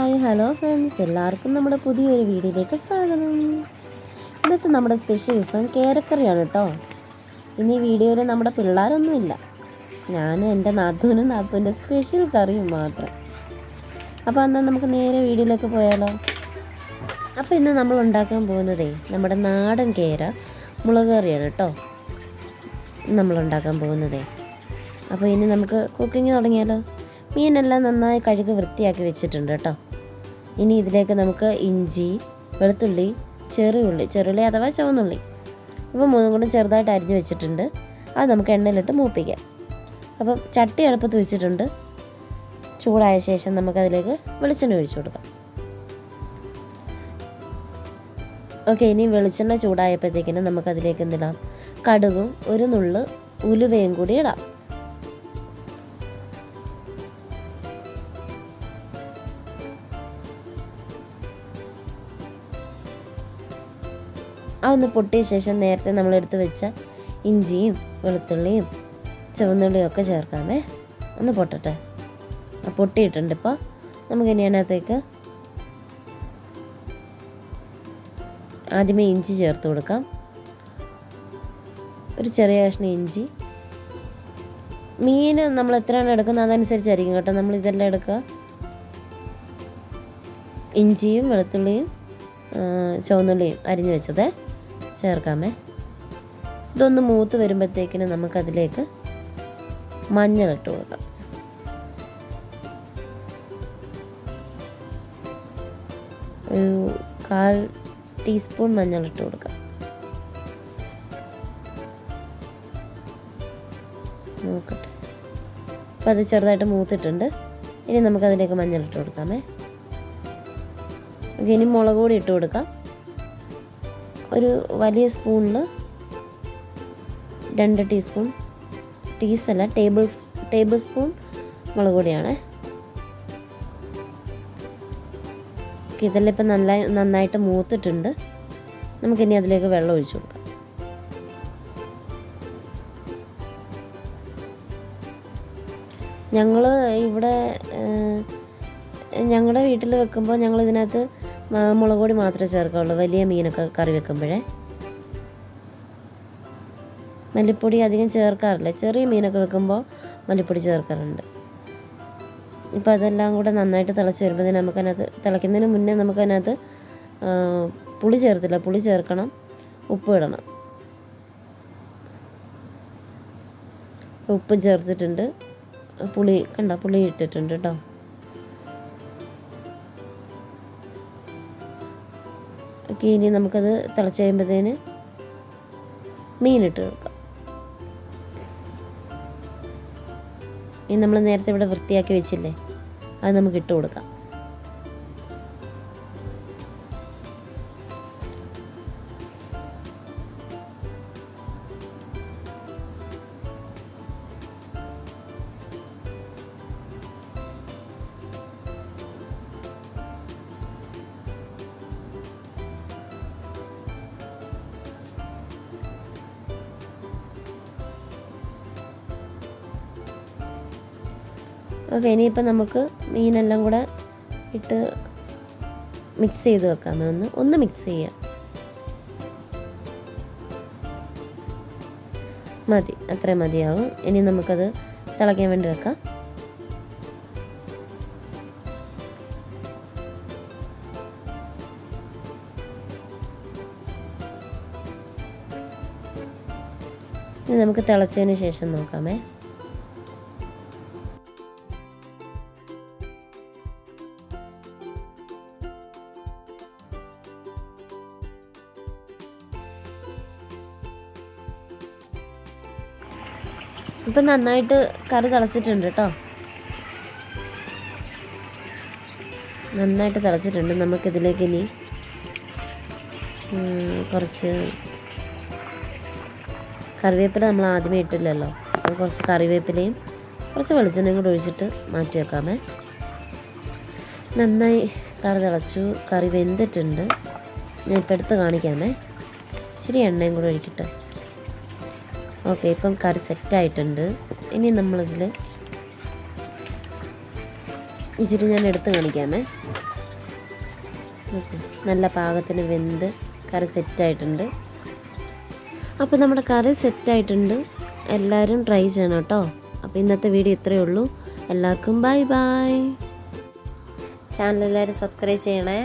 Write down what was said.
Hi hello friends. എല്ലാവർക്കും നമ്മുടെ പുതിയൊരു വീഡിയോയിലേക്ക് സ്വാഗതം. ഇന്നത്തെ നമ്മുടെ സ്പെഷ്യൽ വിഭവം കേരക്കറിയാണ് കേട്ടോ. ഇനി വീഡിയോയിൽ നമ്മുടെ പിള്ളേരൊന്നുമില്ല. ഞാനും എന്റെ നാത്തൂനും നാത്തൂന്റെ സ്പെഷ്യൽ കറിയും മാത്രം. അപ്പോൾ എന്നാൽ നമുക്ക് നേരെ വീഡിയോയിലേക്ക് പോയാലോ? അപ്പോൾ ഇന്ന് നമ്മൾ ഉണ്ടാക്കാൻ പോകുന്നതേ നമ്മുടെ നാടൻ കേര മുളക് കറിയാണ് കേട്ടോ. നമ്മൾ ഉണ്ടാക്കാൻ പോകുന്നതേ. അപ്പോൾ ഇനി നമുക്ക് കുക്കിംഗ് തുടങ്ങിയാലോ? മീനെല്ലാം നന്നായി കഴുകി വൃത്തിയാക്കി വെച്ചിട്ടുണ്ട് കേട്ടോ. ഇനി ഇതിലേക്ക് നമുക്ക് ഇഞ്ചി വെളുത്തുള്ളി ചെറുള്ളി ചെറുള്ളി അഥവാ ചുവന്നുള്ളി. ഇപ്പം മൂന്നും കൂടെ ചെറുതായിട്ട് അരിഞ്ഞു വെച്ചിട്ടുണ്ട്. അത് നമുക്ക് എണ്ണയിലിട്ട് മൂപ്പിക്കാം. അപ്പം ചട്ടി എളുപ്പത്ത് വെച്ചിട്ടുണ്ട്. ചൂടായ ശേഷം നമുക്കതിലേക്ക് വെളിച്ചെണ്ണ ഒഴിച്ചു കൊടുക്കാം. ഓക്കെ ഇനി വെളിച്ചെണ്ണ ചൂടായപ്പോഴത്തേക്കിനും നമുക്കതിലേക്ക് എന്തിടാം? കടുകും ഒരു നുള്ള് ഉലുവയും കൂടി ഇടാം. അതൊന്ന് പൊട്ടിയ ശേഷം നേരത്തെ നമ്മൾ എടുത്ത് വെച്ച ഇഞ്ചിയും വെളുത്തുള്ളിയും ചുവന്നുള്ളിയും ഒക്കെ ചേർക്കാമേ. ഒന്ന് പൊട്ടട്ടെ. പൊട്ടിയിട്ടുണ്ട് ഇപ്പോൾ നമുക്ക് ഇനി അതിനകത്തേക്ക് ആദ്യമേ ഇഞ്ചി ചേർത്ത് കൊടുക്കാം. ഒരു ചെറിയ കഷ്ണം ഇഞ്ചി. മീൻ നമ്മൾ എത്രയാണ് എടുക്കുന്നത് അതനുസരിച്ചായിരിക്കും കേട്ടോ. നമ്മൾ ഇതെല്ലാം എടുക്കുക. ഇഞ്ചിയും വെളുത്തുള്ളിയും ചുവന്നുള്ളിയും അരിഞ്ഞു വെച്ചത്. ചേർക്കാമേ. ഇതൊന്ന് മൂത്ത് വരുമ്പോഴത്തേക്കിന് നമുക്കതിലേക്ക് മഞ്ഞൾ ഇട്ട് കൊടുക്കാം. ഒരു കാൽ ടീസ്പൂൺ മഞ്ഞൾ ഇട്ട് കൊടുക്കാം. നോക്കട്ടെ. അപ്പോൾ അത് ചെറുതായിട്ട് മൂത്തിട്ടുണ്ട്. ഇനി നമുക്കതിലേക്ക് മഞ്ഞൾ ഇട്ട് കൊടുക്കാമേ. ഇനി മുളക് പൊടി ഇട്ട് കൊടുക്കാം. ഒരു വലിയ സ്പൂണിൽ രണ്ട് ടീസ്പൂൺ ടീസ് അല്ല ടേബിൾ ടേബിൾ സ്പൂൺ മുളക് പൊടിയാണ്. ഓക്കെ ഇതെല്ലാം ഇപ്പം നല്ല നന്നായിട്ട് മൂത്തിട്ടുണ്ട്. നമുക്കിനി അതിലേക്ക് വെള്ളം ഒഴിച്ചു കൊടുക്കാം. ഞങ്ങൾ ഇവിടെ ഞങ്ങളുടെ വീട്ടിൽ വെക്കുമ്പോൾ ഞങ്ങൾ ഇതിനകത്ത് മുളക് പൊടി മാത്രമേ ചേർക്കാവുള്ളൂ. വലിയ മീനൊക്കെ കറി വെക്കുമ്പോഴേ. മല്ലിപ്പൊടി അധികം ചേർക്കാറില്ല. ചെറിയ മീനൊക്കെ വെക്കുമ്പോൾ മല്ലിപ്പൊടി ചേർക്കാറുണ്ട്. ഇപ്പോൾ അതെല്ലാം കൂടെ നന്നായിട്ട് തിളച്ച് വരുമ്പോൾ നമുക്കതിനകത്ത് തിളയ്ക്കുന്നതിന് മുന്നേ നമുക്കതിനകത്ത് പുളി ചേർത്തില്ല. പുളി ചേർക്കണം. ഉപ്പ് ഇടണം. ഉപ്പ് ചേർത്തിട്ടുണ്ട്. പുളി കണ്ട? പുളി ഇട്ടിട്ടുണ്ട് കേട്ടോ. ഓക്കെ ഇനി നമുക്കത് തിളച്ച് കഴിയുമ്പോഴത്തേന് മീനിട്ട് കൊടുക്കാം. ഇനി നമ്മൾ നേരത്തെ ഇവിടെ വൃത്തിയാക്കി വെച്ചില്ലേ അത് നമുക്ക് ഇട്ട് കൊടുക്കാം. ഓക്കെ ഇനിയിപ്പോൾ നമുക്ക് മീനെല്ലാം കൂടെ ഇട്ട് മിക്സ് ചെയ്ത് വെക്കാമേ. ഒന്ന് ഒന്ന് മിക്സ് ചെയ്യാം. മതി അത്രയും മതിയാവും. ഇനി നമുക്കത് തിളയ്ക്കാൻ വേണ്ടി വെക്കാം. ഇനി നമുക്ക് തിളച്ചതിന് ശേഷം നോക്കാമേ. ഇപ്പം നന്നായിട്ട് കറി തിളച്ചിട്ടുണ്ട് കേട്ടോ. നന്നായിട്ട് തിളച്ചിട്ടുണ്ട്. നമുക്കിതിലേക്ക് ഇനി കുറച്ച് കറിവേപ്പില നമ്മൾ ആദ്യമേ ഇട്ടില്ലല്ലോ. അപ്പോൾ കുറച്ച് കറിവേപ്പിലയും കുറച്ച് വെളിച്ചെണ്ണയും കൂടെ ഒഴിച്ചിട്ട് മാറ്റി വെക്കാമേ. നന്നായി കറി തിളച്ചു കറി വെന്തിട്ടുണ്ട്. ഞാൻ ഇപ്പം എടുത്ത് കാണിക്കാമേ. ഇച്ചിരി എണ്ണയും കൂടെ ഒഴിക്കട്ടെ. ഓക്കെ ഇപ്പം കറി സെറ്റായിട്ടുണ്ട്. ഇനി നമ്മളിതിൽ ഇച്ചിരി ഞാൻ എടുത്ത് കാണിക്കാമേ. നല്ല പാകത്തിന് വെന്ത് കറി സെറ്റായിട്ടുണ്ട്. അപ്പോൾ നമ്മുടെ കറി സെറ്റായിട്ടുണ്ട്. എല്ലാവരും ട്രൈ ചെയ്യണം കേട്ടോ. അപ്പോൾ ഇന്നത്തെ വീഡിയോ ഇത്രയേ ഉള്ളൂ. എല്ലാവർക്കും ബൈ ബൈ. ചാനൽ എല്ലാവരും സബ്സ്ക്രൈബ് ചെയ്യണേ.